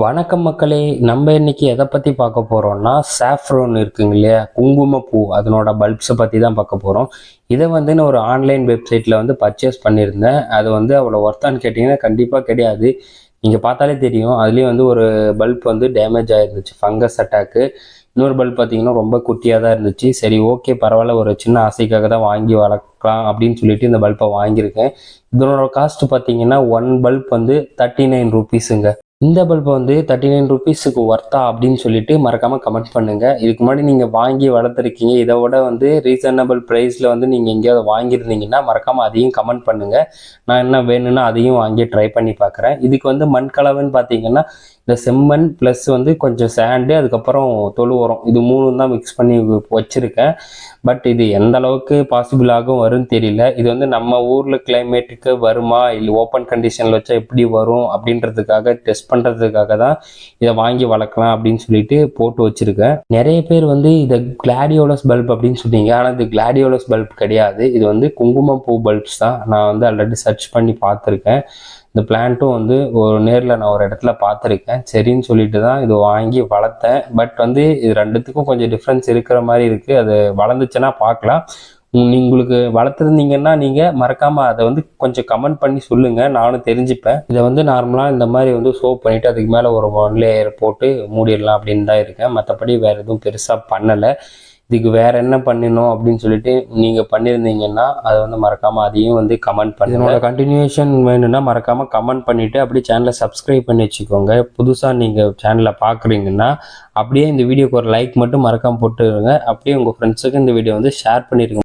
வணக்கம் மக்களே நம்ம இன்னைக்கு எதை பற்றி பார்க்க போகிறோம்னா சாஃப்ரோன் இருக்குங்க இல்லையா? குங்குமப்பூ அதனோட பல்ப்ஸை பற்றி தான் பார்க்க போகிறோம் இதை வந்து நான் ஒரு ஆன்லைன் வெப்சைட்டில் வந்து பர்ச்சேஸ் பண்ணியிருந்தேன். அது வந்து அவ்வளோ ஒர்த்தான்னு கேட்டிங்கன்னா கண்டிப்பாக கிடையாது. நீங்கள் பார்த்தாலே தெரியும். அதுலேயும் வந்து ஒரு பல்ப் வந்து டேமேஜ் ஆயிருந்துச்சு ஃபங்கஸ் அட்டாக்கு இன்னொரு பல்ப் பார்த்தீங்கன்னா ரொம்ப குட்டியாக தான் இருந்துச்சு. சரி ஓகே பரவாயில்ல. ஒரு சின்ன ஆசைக்காக தான் வாங்கி வளர்க்கலாம் அப்படின்னு சொல்லிட்டு இந்த பல்பை வாங்கியிருக்கேன். இதனோட காஸ்ட் பார்த்தீங்கன்னா ஒன் பல்ப் வந்து தேர்ட்டி நைன் ருபீஸுங்க இந்த பல்பை வந்து தேர்ட்டி நைன் ருபீஸுக்கு ஒர்த்தா அப்படின்னு சொல்லிட்டு மறக்காமல் கமெண்ட் பண்ணுங்கள் இதுக்கு முன்னாடி நீங்கள் வாங்கி வளர்த்துருக்கீங்க. இதை விட வந்து ரீசனபிள் ப்ரைஸில் வந்து நீங்கள் எங்கேயாவது வாங்கியிருந்தீங்கன்னா மறக்காமல் அதையும் கமெண்ட் பண்ணுங்கள் நான் என்ன வேணும்னா அதையும் வாங்கி ட்ரை பண்ணி பார்க்குறேன். இதுக்கு வந்து மண் கலவைன்னு பார்த்தீங்கன்னா இந்த செம்மண் ப்ளஸ் வந்து கொஞ்சம் சாண்டு அதுக்கப்புறம் தொழு உரம். இது மூணும் தான் மிக்ஸ் பண்ணி வச்சுருக்கேன். பட் இது எந்த அளவுக்கு பாசிபிளாகவும் வரும்னு தெரியல. இது வந்து நம்ம ஊரில் கிளைமேட்டுக்கு வருமா? இல்லை ஓப்பன் கண்டிஷனில் வச்சா எப்படி வரும்? அப்படின்றதுக்காக டெஸ்ட் பண்ணுறதுக்காக தான் இதை வாங்கி வளர்க்கலாம் அப்படின்னு சொல்லிட்டு போட்டு வச்சுருக்கேன். நிறைய பேர் வந்து இதை கிளாடியோலஸ் பல்ப் அப்படின்னு சொன்னீங்க. ஆனால் இது கிளாடியோலஸ் பல்ப் கிடையாது. இது வந்து குங்குமப்பூ பல்ப்ஸ் தான். நான் வந்து ஆல்ரெடி சர்ச் பண்ணி பார்த்துருக்கேன். இந்த பிளான்ட்டும் வந்து ஒரு நேரில் நான் ஒரு இடத்துல பார்த்துருக்கேன். சரின்னு சொல்லிட்டு தான் இது வாங்கி வளர்த்தேன். பட் வந்து இது ரெண்டுத்துக்கும் கொஞ்சம் டிஃப்ரென்ஸ் இருக்கிற மாதிரி இருக்குது அது வளர்ந்துச்சுன்னா பார்க்கலாம். உங்களுக்கு வளர்த்துருந்தீங்கன்னா நீங்கள் மறக்காமல் அதை வந்து கொஞ்சம் கமெண்ட் பண்ணி சொல்லுங்கள் நானும் தெரிஞ்சுப்பேன். இதை வந்து நார்மலாக இந்த மாதிரி வந்து சோப் பண்ணிவிட்டு அதுக்கு மேலே ஒரு ஒன் லேயர் போட்டு மூடிடலாம் அப்படின்னு தான் இருக்கேன். மற்றபடி வேறு எதுவும் பெருசாக பண்ணலை. இதுக்கு வேறு என்ன பண்ணணும் அப்படின்னு சொல்லிட்டு நீங்கள் பண்ணியிருந்தீங்கன்னா அதை வந்து மறக்காமல் அதையும் வந்து கமெண்ட் பண்ணி இதனோட கண்டினியூஷன் வேணும்னா மறக்காமல் கமெண்ட் பண்ணிவிட்டு அப்படியே சேனலை சப்ஸ்கிரைப் பண்ணி வச்சுக்கோங்க. புதுசாக நீங்கள் சேனலை பார்க்குறீங்கன்னா அப்படியே இந்த வீடியோக்கு ஒரு லைக் மட்டும் மறக்காமல் போட்டுருங்க. அப்படியே உங்கள் ஃப்ரெண்ட்ஸுக்கு இந்த வீடியோ வந்து ஷேர் பண்ணிடுங்க